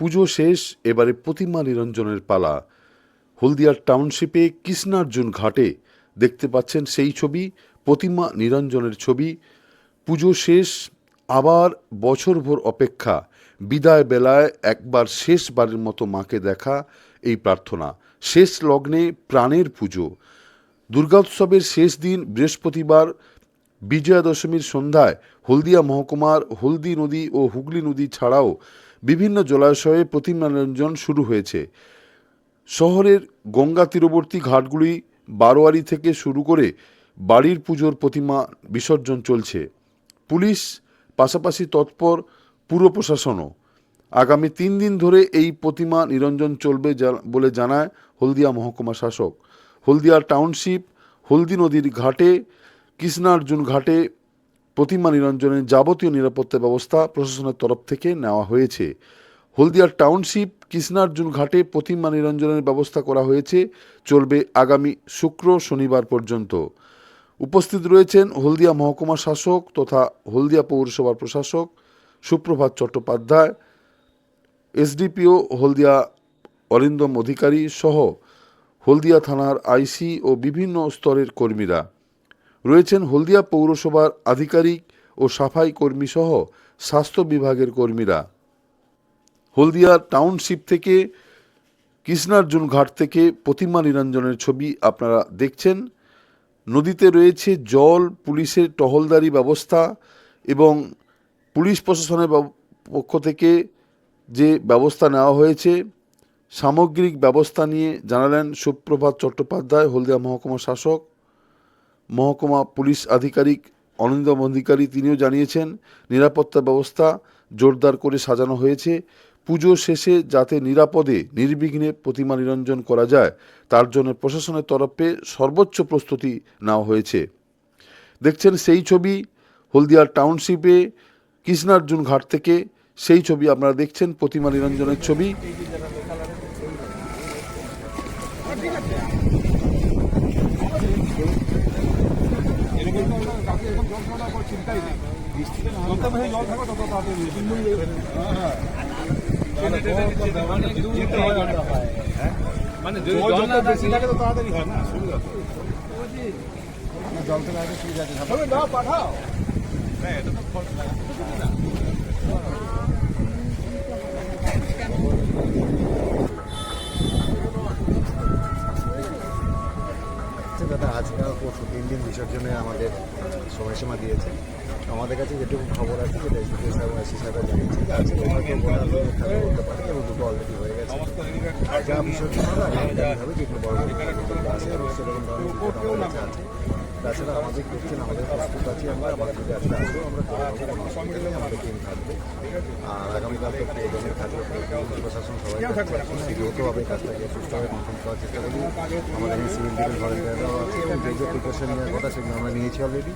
পুজো শেষ, এবারে প্রতিমা নিরঞ্জনের পালা। হলদিয়ার টাউনশিপে কৃষ্ণার্জুন ঘাটে দেখতে পাচ্ছেন সেই ছবি, প্রতিমা নিরঞ্জনের ছবি। পুজো শেষ, আবার বছরভর অপেক্ষা। বিদায় বেলায় একবার শেষবারের মতো মাকে দেখা এই প্রার্থনা। শেষ লগ্নে প্রাণের পুজো। দুর্গোৎসবের শেষ দিন বৃহস্পতিবার বিজয়া দশমীর সন্ধ্যায় হলদিয়া মহকুমার হলদি নদী ও হুগলি নদী ছাড়াও বিভিন্ন জলাশয়ে প্রতিমা নিরঞ্জন শুরু হয়েছে। শহরের গঙ্গা তীরবর্তী ঘাটগুলি বারোয়ারি থেকে শুরু করে বাড়ির পুজোর প্রতিমা বিসর্জন চলছে। পুলিশ পাশাপাশি তৎপর পুর প্রশাসনও। আগামী তিন দিন ধরে এই প্রতিমা নিরঞ্জন চলবে বলে জানায় হলদিয়া মহকুমা শাসক। হলদিয়া টাউনশিপ, হলদি নদীর ঘাটে, কৃষ্ণার্জুন ঘাটে প্রতিমা নিরঞ্জনের যাবতীয় নিরাপত্তা ব্যবস্থা প্রশাসনের তরফ থেকে নেওয়া হয়েছে। হলদিয়ার টাউনশিপ, কৃষ্ণার্জুন ঘাটে প্রতিমা নিরঞ্জনের ব্যবস্থা করা হয়েছে, চলবে আগামী শুক্র শনিবার পর্যন্ত। উপস্থিত রয়েছেন হলদিয়া মহকুমা শাসক তথা হলদিয়া পৌরসভার প্রশাসক সুপ্রভাত চট্টোপাধ্যায় এসডিপিও, হলদিয়া অরিন্দম অধিকারী সহ হলদিয়া থানার আইসি ও বিভিন্ন স্তরের কর্মীরা রয়েছেন হলদিয়া পৌরসভার আধিকারিক ও সাফাই কর্মী সহ স্বাস্থ্য বিভাগের কর্মীরা। হলদিয়া টাউনশিপ থেকে, কৃষ্ণার্জুন ঘাট থেকে প্রতিমা নিরঞ্জনের ছবি আপনারা দেখছেন। নদীতে রয়েছে জল, পুলিশের টহলদারি ব্যবস্থা এবং পুলিশ প্রশাসনের পক্ষ থেকে যে ব্যবস্থা নেওয়া হয়েছে, সামগ্রিক ব্যবস্থা নিয়ে জানালেন সুপ্রভাত চট্টোপাধ্যায়, হলদিয়া মহকুমা শাসক। মহকুমা পুলিশ আধিকারিক অনিন্দম অধিকারী তিনিও জানিয়েছেন, নিরাপত্তা ব্যবস্থা জোরদার করে সাজানো হয়েছে। পুজো শেষে যাতে নিরাপদে, নির্বিঘ্নে প্রতিমা নিরঞ্জন করা যায়, তার জন্য প্রশাসনের তরফে সর্বোচ্চ প্রস্তুতি নেওয়া হয়েছে। দেখছেন সেই ছবি হলদিয়ার টাউনশিপে, কৃষ্ণার্জুন ঘাট থেকে সেই ছবি আপনারা দেখছেন প্রতিমা নিরঞ্জনের ছবি। মানে জল না বেশি থাকে তো তাড়াতাড়ি হয় না জল থেকে আগে সুবিধা আছে না। পাঠাও আচ্ছা দাদা আজকাল পরশু তিন দিন বিসর্জনে আমাদের সময়সীমা দিয়েছে আমাদের কাছে যেটুকু খবর আছে যেটা এসডিপি সাহেব আইসি সাহেবরা জানিয়েছে আজকে হয়তো গোটা পারে এবং দুটো অলরেডি হয়ে গেছে যা বিসর্জন হবে আগামী হবে যেগুলো বড় বড় আছে এবং সেরকম ধরনের আছে তাছাড়া আমাদের দেখছেন আমাদের প্রস্তুত আছি আমরা আমাদের যদি আজকে আসব আমরা আমাদের টিম থাকবে। আর আগামীকাল তো প্রয়োজনে থাকবে প্রশাসন সবাই যৌথভাবে কাজটাকে সুস্থভাবে কমপ্লিট করার চেষ্টা করি। আমাদের এখানে সিভিল ডিফেন্স ভলেন্টিয়াররাও আছে এবং যে যে প্রিকশন নেওয়ার কথা সেগুলো আমরা নিয়েছি অলরেডি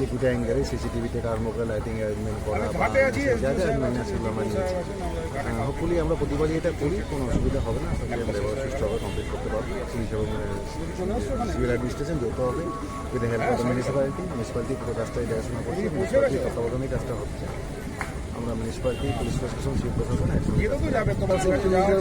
সিকিউরিটি অ্যাঙ্গেলে সিসিটিভি থেকে আরম্ভ করে লাইটিং অ্যারেঞ্জমেন্ট করা বা যা যা অ্যারেঞ্জমেন্ট সেগুলো আমরা নিয়েছি। হোপফুলি আমরা প্রতিবারই এটা করি কোনো অসুবিধা হবে না। আমরা এবার সুস্থভাবে কমপ্লিট করতে পারব। পুলিশ এবং সিভিল অ্যাডমিনিস্ট্রেশন যৌথ with help of municipality municipality পুরো কাজটাই দেখাশোনা করছে। মিউনিসিপ্যালিটি তত্ত্বাবধানেই কাজটা হচ্ছে। আমরা মিউনিসিপ্যালিটি পুলিশ প্রশাসন সিভিল প্রশাসন একসঙ্গে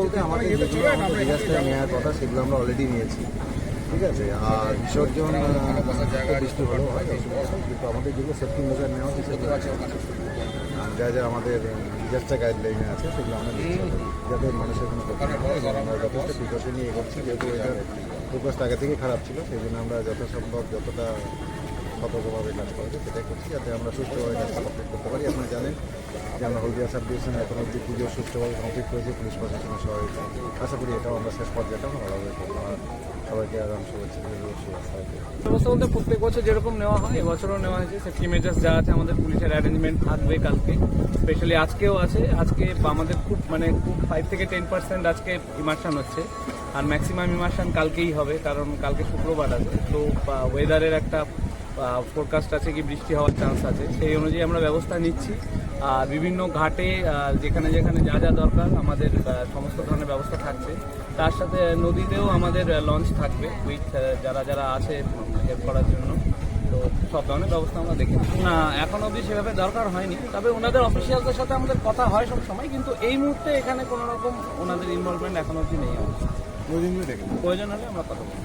বলতে আমাদের যেগুলো আমাদের ডিজাস্টার নেওয়ার কথা, সেগুলো আমরা অলরেডি নিয়েছি। ঠিক আছে? আর বিসর্জন বৃষ্টি হলেও হয় কিন্তু আমাদের যেগুলো সেফটি মেজার নেওয়া হচ্ছে, সেগুলো যা যা আমাদের ডিজাস্টার গাইডলাইনে আছে, সেগুলো আমরা যাতে মানুষের কোনো আমরা যথেষ্ট প্রিকশন নিয়ে এগোচ্ছি, যেহেতু এটার ফোকাসটা আগে থেকে খারাপ ছিল সেই জন্য আমরা যথাসম্ভব যতটা সতর্কভাবে কাজ করা যায় সেটাই করছি যাতে আমরা সুস্থভাবে কাজটা কমপ্লিট করতে পারি। আপনি জানেন যে আমরা হলদিয়া সাব ডিভিশন এখন অব্দি পুজো সুস্থভাবে কমপ্লিট করেছি, পুলিশ প্রশাসনের সহায়তা আশা করি এটাও আমরা শেষ পর্যায়েটা আমরা ভালোভাবে করব। আর সবাইকে আগাম শুভেচ্ছা ব্যবস্থা বলতে প্রত্যেক বছর যেরকম নেওয়া হয়, এবছরও নেওয়া হয়েছে। সেফটি মেজার্স যা আছে আমাদের পুলিশের অ্যারেঞ্জমেন্ট থাকবে কালকে। স্পেশালি আজকেও আছে। আজকে আমাদের খুব মানে খুব ফাইভ থেকে টেন পার্সেন্ট আজকে ইমার্শন হচ্ছে। আর ম্যাক্সিমাম ইমার্শন কালকেই হবে, কারণ কালকে শুক্রবার আছে। তো ওয়েদারের একটা ফোরকাস্ট আছে কি বৃষ্টি হওয়ার চান্স আছে। সেই অনুযায়ী আমরা ব্যবস্থা নিচ্ছি। আর বিভিন্ন ঘাটে যেখানে যেখানে যা যা দরকার আমাদের সমস্ত ধরনের ব্যবস্থা থাকছে। তার সাথে নদীতেও আমাদের লঞ্চ থাকবে উইথ যারা যারা আছে হেল্প করার জন্য। তো সব ধরনের ব্যবস্থা আমরা দেখি না এখন অবধি সেভাবে দরকার হয়নি। তবে ওনাদের অফিসিয়ালদের সাথে আমাদের কথা হয় সব সময় কিন্তু এই মুহূর্তে এখানে কোনো রকম ওনাদের ইনভলভমেন্ট এখন অবধি নেই। আমাদের প্রয়োজন হলে আমরা কথা বলব।